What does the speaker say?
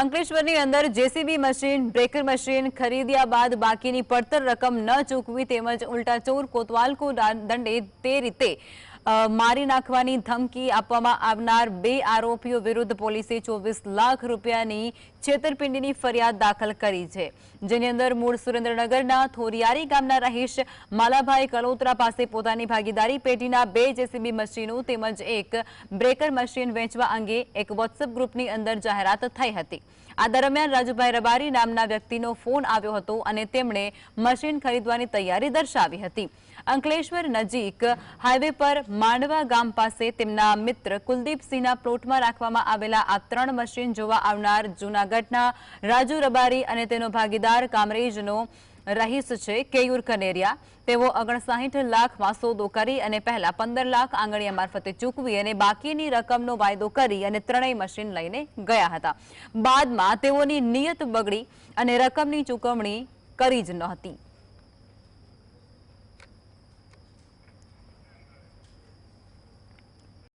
અંકલેશ્વરની અંદર JCB machine breaker machine ખરીદ્યા બાદ બાકીની પડતર રકમ ન ચૂકવી તેમજ ઉલટા ચોર કોતવાલ કો દંડે તે રીતે મારી નાખવાની ધમકી આપવામાં આવનાર બે આરોપીઓ વિરુદ્ધ પોલીસે 24 લાખ રૂપિયાની છેતરપિંડીની ફરિયાદ दाखल કરી છે. જેની અંદર મૂળ सुरेंद्रનગરના થોરીયારી ગામના રહેશ માલાભાઈ કલોતરા પાસે પોતાની ભાગીદારી પેટીના બે જેસીબી મશીનો તેમજ એક breaker મશીન વેચવા અંગે એક WhatsApp ગ્રુપની અંદર જાહેરાત થઈ હતી. આ દરમિયાન રાજુભાઈ રબારી નામના વ્યક્તિનો ફોન આવ્યો હતો અને તેમણે મશીન ખરીદવાની તૈયારી દર્શાવી હતી. અંકલેશ્વર નજીક હાઈવે પર માણવા ગામ પાસે તેમના મિત્ર કુલદીપ સીના પ્લોટમાં રાખવામાં આવેલા આ ત્રણ મશીન જોવા આવનાર જૂનાગઢના રાજુ રબારી અને તેનો ભાગીદાર કામરેજનો રહીશ છે કેયુર કનેરિયા તેઓ 59 લાખ માંથી 20 કરી અને પહેલા 15 લાખ આંગળીયા મારફતે ચૂકવી અને બાકીની રકમનો વાયદો કરી અને ત્રણેય મશીન લઈને ગયા હતા બાદમાં તેઓની નિયત બગડી અને રકમની ચૂકવણી કરી જ નહોતી